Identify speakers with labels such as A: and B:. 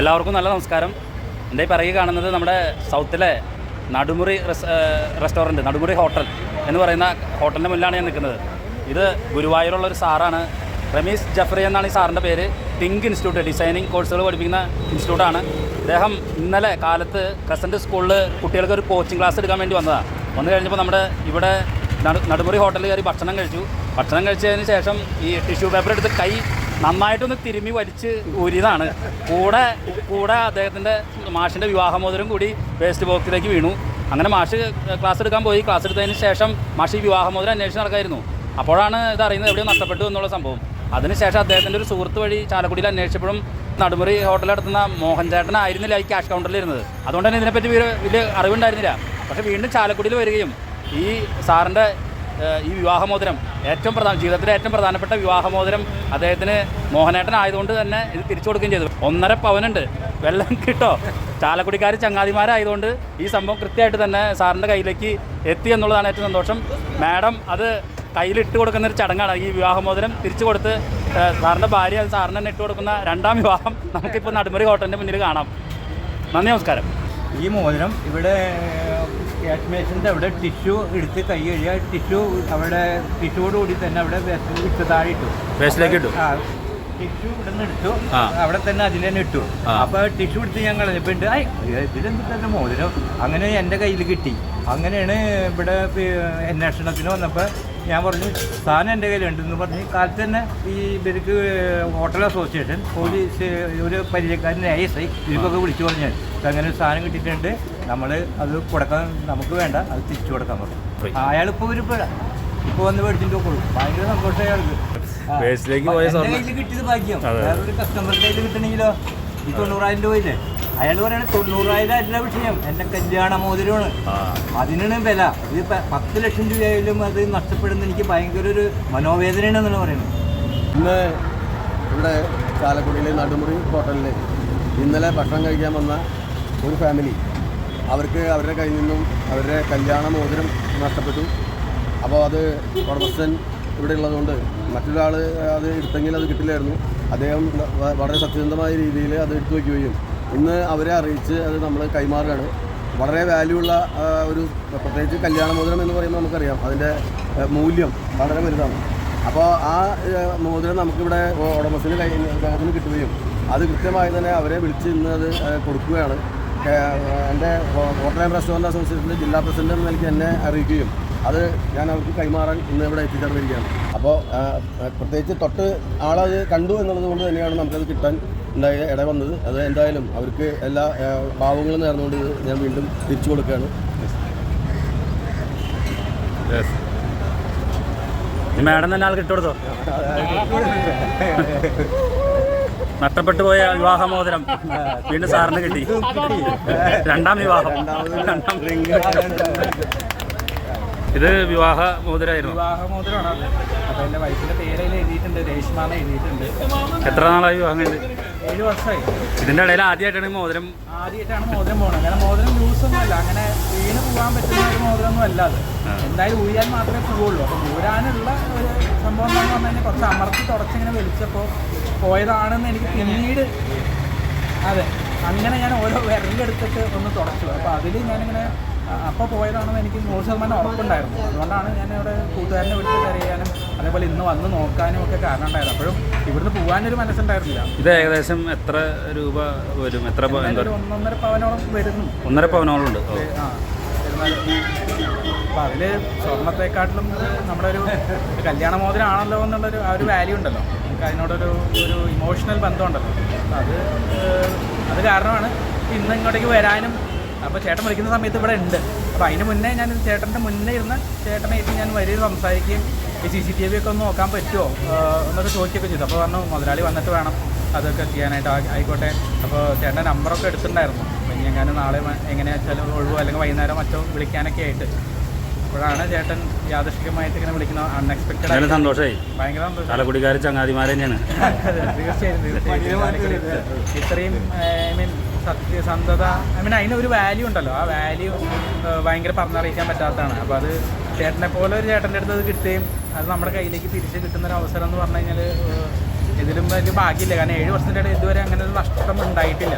A: എല്ലാവർക്കും നല്ല നമസ്കാരം. എന്റെ ഈ പിറകെ കാണുന്നത് നമ്മുടെ സൗത്തിലെ നടുമുറി റെസ് റെസ്റ്റോറന്റ് നടുമുറി ഹോട്ടൽ എന്ന് പറയുന്ന ഹോട്ടലിന്റെ മുന്നിലാണ് ഞാൻ നിൽക്കുന്നത്. ഇത് ഗുരുവായൂരുള്ള ഒരു സാറാണ്. റമീസ് ജഫ്രി എന്നാണ് ഈ സാറിന്റെ പേര്. ടിങ്ക് ഇൻസ്റ്റിറ്റ്യൂട്ട് ഡിസൈനിങ് കോഴ്സുകൾ പഠിപ്പിക്കുന്ന ഇൻസ്റ്റിറ്റ്യൂട്ടാണ്. അദ്ദേഹം ഇന്നലെ കാലത്ത് ക്രസന്റ് സ്കൂളിൽ കുട്ടികൾക്ക് ഒരു കോച്ചിങ് ക്ലാസ് എടുക്കാൻ വേണ്ടി വന്നതാണ് വന്നു കഴിഞ്ഞപ്പോൾ നമ്മുടെ ഇവിടെ നടുമുറി ഹോട്ടലിൽ കയറി ഭക്ഷണം കഴിച്ചു. ഭക്ഷണം കഴിച്ചതിന് ശേഷം ഈ ടിഷ്യൂ പേപ്പർ എടുത്ത് കൈ നന്നായിട്ടൊന്ന് തിരുമ്മി വലിച്ച് ഊരിയതാണ്. കൂടെ കൂടെ അദ്ദേഹത്തിന്റെ മാഷിന്റെ വിവാഹമോതിരം കൂടി വേസ്റ്റ് ബോക്സിലേക്ക് വീണു. അങ്ങനെ മാഷ് ക്ലാസ് എടുക്കാൻ പോയി. ക്ലാസ് എടുത്തതിന് ശേഷം മാഷ് ഈ വിവാഹമോതിരം അന്വേഷിച്ച് നടക്കായിരുന്നു. അപ്പോഴാണ് ഇത് അറിയുന്നത് എവിടെയോ നഷ്ടപ്പെട്ടു എന്നുള്ള സംഭവം. അതിനുശേഷം അദ്ദേഹത്തിന്റെ ഒരു സുഹൃത്ത് വഴി ചാലക്കുടിയിൽ അന്വേഷിച്ചപ്പോഴും നടുമുറി ഹോട്ടലിൽ നടത്തുന്ന മോഹൻ ചേട്ടനായിരുന്നില്ല ഈ ക്യാഷ് കൗണ്ടറിൽ ഇരുന്നത്. അതുകൊണ്ട് തന്നെ ഇതിനെപ്പറ്റി വലിയ അറിവുണ്ടായിരുന്നില്ല. പക്ഷേ വീണ്ടും ചാലക്കുടിയിൽ വരികയും ഈ സാറിന്റെ ഈ വിവാഹമോചനം ഏറ്റവും പ്രധാന ജീവിതത്തിലെ ഏറ്റവും പ്രധാനപ്പെട്ട വിവാഹമോചനം അദ്ദേഹത്തിന് മോഹനേട്ടൻ ആയതുകൊണ്ട് തന്നെ ഇത് തിരിച്ചു കൊടുക്കുകയും ചെയ്തു. ഒന്നര പവനുണ്ട്. വെള്ളം കിട്ടോ? ചാലക്കുടിക്കാർ ചങ്ങാതിമാരായതുകൊണ്ട് ഈ സംഭവം കൃത്യമായിട്ട് തന്നെ സാറിന്റെ കയ്യിലേക്ക് എത്തി എന്നുള്ളതാണ് ഏറ്റവും സന്തോഷം. മാഡം അത് കയ്യിലിട്ട് കൊടുക്കുന്ന ഒരു ചടങ്ങാണ്. ഈ വിവാഹമോചനം തിരിച്ചു കൊടുത്ത് സാറിന്റെ ഭാര്യ അത് സാറിന് തന്നെ ഇട്ട് കൊടുക്കുന്ന രണ്ടാം വിവാഹം നമുക്കിപ്പോൾ നടുമുറി ഹോട്ടലിന്റെ മുന്നിൽ കാണാം. നന്ദി നമസ്കാരം.
B: ഈ മോചനം ഇവിടെ കാശ്മീരിന്റെ അവിടെ ടിഷ്യൂ എടുത്ത് കൈ കഴിയുക ടിഷ്യൂ അവിടെ ടിഷ്യൂടുകൂടി കൂടി തന്നെ അവിടെ ഇട്ട് താഴെ ഇട്ടു
A: വേസ്റ്റിലേക്ക് ഇട്ടു
B: ആ ടിഷ്യൂ എടുത്തു. അവിടെ തന്നെ അതിൽ തന്നെ ഇട്ടു. അപ്പൊ ടിഷ്യൂ എടുത്ത് ഞാൻ കളഞ്ഞപ്പോൾ ഉണ്ട്. ഐ ഇതിലെന്തിട്ട് മോതിരം? അങ്ങനെ എന്റെ കയ്യിൽ കിട്ടി. അങ്ങനെയാണ് ഇവിടെ അന്വേഷണത്തിന് വന്നപ്പോ ഞാൻ പറഞ്ഞു സാധനം എന്റെ കയ്യിലുണ്ടെന്ന് പറഞ്ഞ് കാലത്ത് തന്നെ ഈ ഇവർക്ക് ഹോട്ടൽ അസോസിയേഷൻ പോലീസ് ഒരു പരിചയക്കാരൻ ഐ എസ് ഐ ഇവർക്കൊക്കെ വിളിച്ചു പറഞ്ഞു "ഇപ്പൊ അങ്ങനെ ഒരു സാധനം കിട്ടിയിട്ടുണ്ട്. നമ്മൾ അത് കൊടുക്കാൻ നമുക്ക് വേണ്ട. അത് തിരിച്ചു കൊടുക്കാൻ പറഞ്ഞു.
A: അയാളിപ്പോ
B: അയാളിപ്പോൾ ഒരു ഇപ്പോൾ വന്ന് മേടിച്ചിട്ട് പോകുള്ളൂ ഭയങ്കര സന്തോഷം അയാൾക്ക്.
A: വേസ്റ്റിലേക്ക് പോയ
B: സമയം
A: സ്വർണം.
B: കയ്യിൽ കിട്ടിയത് ഭാഗ്യം.
A: അതെ.
B: വേറൊരു കസ്റ്റമറുടെ കയ്യിൽ കിട്ടണമെങ്കിലോ ഈ തൊണ്ണൂറായിരം രൂപയില്ലേ അയാൾ പറയുന്നത് തൊണ്ണൂറായിരം അല്ല വിഷയം. എന്റെ കല്യാണ മോതിരമാണ്. അതിനാണ് വില. ഇത് പത്ത് ലക്ഷം രൂപയായാലും അത് നഷ്ടപ്പെടുന്ന എനിക്ക് ഭയങ്കര ഒരു മനോവേദനയാണെന്നാണ് പറയുന്നത്
C: ഇന്ന് ഇവിടെ ചാലക്കുടിയിലെ നടുമുറി ഹോട്ടലിൽ ഇന്നലെ ഭക്ഷണം കഴിക്കാൻ വന്ന ഒരു ഫാമിലി അവർക്ക് അവരുടെ കയ്യിൽ നിന്നും അവരുടെ കല്യാണ മോതിരം നഷ്ടപ്പെട്ടു. അപ്പോൾ അത് ഉടമസ്ഥൻ ഇവിടെ ഉള്ളതുകൊണ്ട് മറ്റൊരാൾ അത് എടുത്തെങ്കിൽ അത് കിട്ടില്ലായിരുന്നു. അദ്ദേഹം വളരെ സത്യസന്ധമായ രീതിയിൽ അത് എടുത്തു വയ്ക്കുകയും ഇന്ന് അവരെ അറിയിച്ച് അത് നമ്മൾ കൈമാറുകയാണ്. വളരെ വാല്യൂ ഉള്ള ഒരു പ്രത്യേകിച്ച് കല്യാണ മോതിരം എന്ന് പറയുമ്പോൾ നമുക്കറിയാം. അതിന്റെ മൂല്യം വളരെ വലുതാണ്. അപ്പോൾ ആ മോതിരം നമുക്കിവിടെ ഉടമസ്ഥന് കൈ അദ്ദേഹത്തിന് കിട്ടുകയും അത് കൃത്യമായി തന്നെ അവരെ വിളിച്ച് ഇന്ന് അത് കൊടുക്കുകയാണ്. എന്റെ ഹോട്ടൽ റെസ്റ്റോറന്റ് അസോസിയേഷന്റെ ജില്ലാ പ്രസിഡന്റ് എന്ന നിലയ്ക്ക് എന്നെ അറിയിക്കുകയും അത് ഞാൻ അവർക്ക് കൈമാറാൻ ഇന്ന് ഇവിടെ എത്തിച്ചേർന്നിരിക്കുകയാണ്. അപ്പോൾ പ്രത്യേകിച്ച് തൊട്ട് ആളത് കണ്ടു എന്നുള്ളത് കൊണ്ട് തന്നെയാണ് നമുക്കത് കിട്ടാൻ ഉണ്ടായ ഇട വന്നത്. അത് എന്തായാലും അവർക്ക് എല്ലാ ഭാവങ്ങളും നേർന്നുകൊണ്ട് ഞാൻ വീണ്ടും തിരിച്ചു കൊടുക്കുകയാണ്.
A: ഈ മാഡം തന്നെ ആൾക്ക് ഇട്ടുകൊടുത്തോ? നഷ്ടപ്പെട്ടു പോയ വിവാഹമോതിരം വീണ്ടും സാറിന് കിട്ടി. രണ്ടാം വിവാഹം. രണ്ടാം ഇത് വിവാഹ മോതിരായിരുന്നു.
D: വിവാഹ മോതിരമാണ് അപ്പൊ എന്റെ വൈഫിന്റെ പേരയിൽ എഴുതിയിട്ടുണ്ട് രേഷ്മ എന്ന് എഴുതിയിട്ടുണ്ട്.
A: എത്ര നാളായി വിവാഹം കഴിഞ്ഞത്
D: ഏഴ് വർഷമായി.
A: ഇതിന്റെ ഇടയിൽ ആദ്യമായിട്ടാണ് ഈ മോതിരം
D: ആദ്യമായിട്ടാണ് മോതിരം പോകുന്നത് അങ്ങനെ മോതിരം ലൂസ് ഒന്നും അല്ല അങ്ങനെ വീണ് പോകാൻ പറ്റുന്ന ഒരു മോതിരമൊന്നും അല്ല അത് എന്തായാലും ഊരാൻ മാത്രമേ പോവുള്ളൂ. അപ്പൊ ഊരാനുള്ള ഒരു സംഭവം എന്ന് പറഞ്ഞു കഴിഞ്ഞാൽ കുറച്ച് അമർത്തി തുടച്ചിങ്ങനെ വലിച്ചപ്പോൾ പോയതാണെന്ന് എനിക്ക് പിന്നീട് അതെ. അങ്ങനെ ഞാൻ ഓരോ വിരലെടുത്തിട്ട് ഒന്ന് തുടച്ചു. അപ്പോൾ അതിൽ ഞാനിങ്ങനെ അപ്പോൾ പോയതാണെന്ന് എനിക്ക് നൂറ് ശതമാനം ഉറപ്പുണ്ടായിരുന്നു അതുകൊണ്ടാണ് ഞാൻ ഇവിടെ കൂട്ടുകാരനെ വിളിച്ച് തിരയാനും അതേപോലെ ഇന്ന് വന്ന് നോക്കാനും ഒക്കെ കാരണം ഉണ്ടായത്. അപ്പോഴും ഇവിടുന്ന് പോകാനൊരു മനസ്സുണ്ടായിരുന്നില്ല.
A: ഇത് ഏകദേശം എത്ര രൂപ വരും? എത്ര
D: ഒന്നൊന്നര പവനോളം വരുന്നു.
A: ഒന്നര പവനോളം ഉണ്ട്.
D: ആ അപ്പം അതിൽ സ്വർണത്തെക്കാട്ടിലും നമ്മുടെ ഒരു ഒരു കല്യാണ മോതിരമാണല്ലോ എന്നുള്ളൊരു ആ ഒരു വാല്യൂ ഉണ്ടല്ലോ. നമുക്ക് അതിനോടൊരു ഒരു ഇമോഷണൽ ബന്ധമുണ്ടല്ലോ. അത് അത് കാരണമാണ് ഇന്ന് ഇങ്ങോട്ടേക്ക് വരാനും അപ്പോൾ ചേട്ടൻ വിളിക്കുന്ന സമയത്ത് ഇവിടെ ഉണ്ട്. അപ്പോൾ അതിന് മുന്നേ ഞാൻ ചേട്ടന്റെ മുന്നേ ഇരുന്ന് ചേട്ടനായിട്ട് ഞാൻ വരി സംസാരിക്കുകയും ഈ സി സി ടി വി ഒക്കെ ഒന്ന് നോക്കാൻ പറ്റുമോ എന്നൊക്കെ ചോദിക്കുകയൊക്കെ ചെയ്തു. അപ്പോൾ പറഞ്ഞു മുതലാളി വന്നിട്ട് വേണം അതൊക്കെ ചെയ്യാനായിട്ട് ആയിക്കോട്ടെ. അപ്പോൾ ചേട്ടന്റെ നമ്പറൊക്കെ എടുത്തിട്ടുണ്ടായിരുന്നു. അപ്പോൾ ഇനി എങ്ങനെ നാളെ എങ്ങനെയാ വെച്ചാൽ ഒഴിവോ അല്ലെങ്കിൽ വൈകുന്നേരം മറ്റോ വിളിക്കാനൊക്കെ ആയിട്ട്. അപ്പോഴാണ് ചേട്ടൻ യാദൃശികമായിട്ട് ഇങ്ങനെ വിളിക്കുന്നത് അൺഎക്സ്പെക്റ്റഡ്
A: ആയിട്ട് സന്തോഷമായി
D: ഭയങ്കര സന്തോഷം.
A: ചങ്ങാതിമാരെ തന്നെയാണ്.
D: തീർച്ചയായും തീർച്ചയായും. ഇത്രയും ഐ മീൻ സത്യസന്ധത ഐ മീൻ അതിനൊരു വാല്യൂ ഉണ്ടല്ലോ. ആ വാല്യൂ ഭയങ്കര പറഞ്ഞറിയിക്കാൻ പറ്റാത്തതാണ്. അപ്പോൾ അത് ചേട്ടനെ പോലെ ഒരു ചേട്ടന്റെ അടുത്ത് അത് കിട്ടുകയും അത് നമ്മുടെ കയ്യിലേക്ക് തിരിച്ച് കിട്ടുന്ന ഒരു അവസരം എന്ന് പറഞ്ഞു കഴിഞ്ഞാൽ ഇതിലും വലിയ ഭാഗ്യമില്ല. കാരണം ഏഴ് വർഷത്തിന്റെ ഇതുവരെ അങ്ങനെ ഒരു നഷ്ടം ഉണ്ടായിട്ടില്ല.